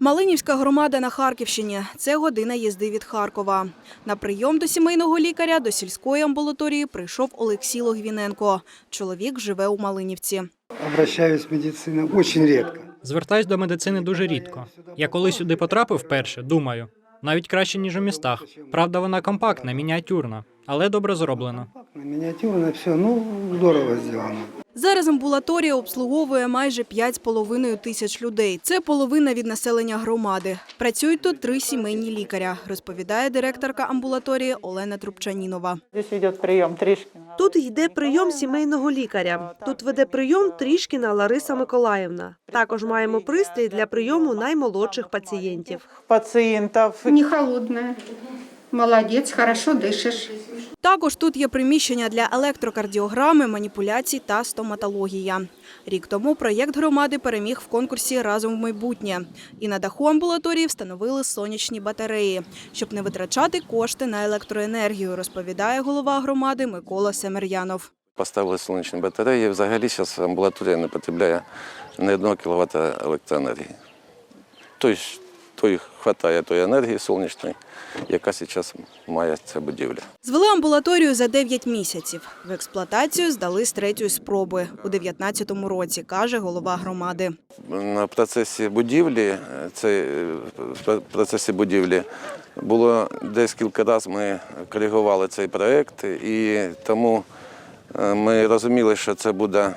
Малинівська громада на Харківщині. Це година їзди від Харкова. На прийом до сімейного лікаря до сільської амбулаторії прийшов Олексій Логвіненко. Чоловік живе у Малинівці. Обращаюсь в медицину очень редко. Звертаюсь до медицини дуже рідко. Я коли сюди потрапив вперше, думаю, навіть краще, ніж у містах. Правда, вона компактна, мініатюрна, але добре зроблена. Миниатюрно все, ну здорово сделано. Зараз амбулаторія обслуговує майже 5,5 тисяч людей. Це половина від населення громади. Працюють тут три сімейні лікаря, розповідає директорка амбулаторії Олена Трубчанінова. Здесь идет прием Тришкина. Тут йде прийом сімейного лікаря. Тут веде прийом Трішкіна Лариса Миколаївна. Також маємо пристрій для прийому наймолодших пацієнтів. Пациентов. Не холодная. Молодец, хорошо дышишь. Також тут є приміщення для електрокардіограми, маніпуляцій та стоматологія. Рік тому проєкт громади переміг в конкурсі Разом в майбутнє. І на даху амбулаторії встановили сонячні батареї, щоб не витрачати кошти на електроенергію, розповідає голова громади Микола Семер'янов. Поставили сонячні батареї. Взагалі зараз амбулаторія не потребляє ні одного кВт електроенергії. Тобто, то вистачає тої енергії сонячної, яка зараз має ця будівля. Звели амбулаторію за 9 місяців. В експлуатацію здали з третьої спроби у 2019 році, каже голова громади. На процесі будівлі, це е, в процесі будівлі було десь кілька разів ми коригували цей проєкт, і тому е, ми розуміли, що це буде е,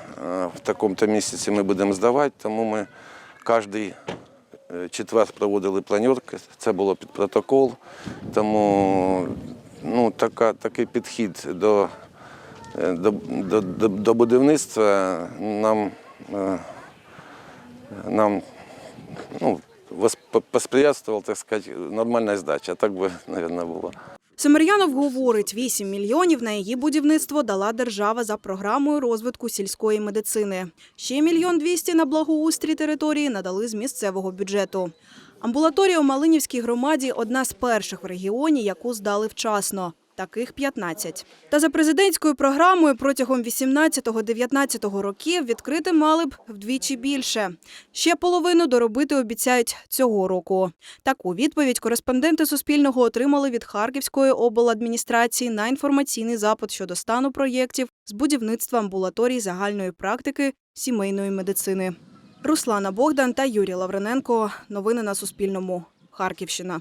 в такому-то місяці ми будемо здавати, тому ми кожний е, четвер проводили планерки, це було під протокол, тому ну, така, такий підхід до, е, до, до, до, будівництва нам е, нам ну, восп- так сказати, нормальна здача, так би, мабуть, було. Семер'янов говорить, 8 мільйонів на її будівництво дала держава за програмою розвитку сільської медицини. Ще мільйон 200 на благоустрій території надали з місцевого бюджету. Амбулаторія у Малинівській громаді – одна з перших в регіоні, яку здали вчасно. Таких 15. Та за президентською програмою протягом 18-19 років відкрити мали б вдвічі більше. Ще половину доробити обіцяють цього року. Таку відповідь кореспонденти Суспільного отримали від Харківської обладміністрації на інформаційний запит щодо стану проєктів з будівництва амбулаторій загальної практики сімейної медицини. Руслана Богдан та Юрій Лаврененко. Новини на Суспільному. Харківщина.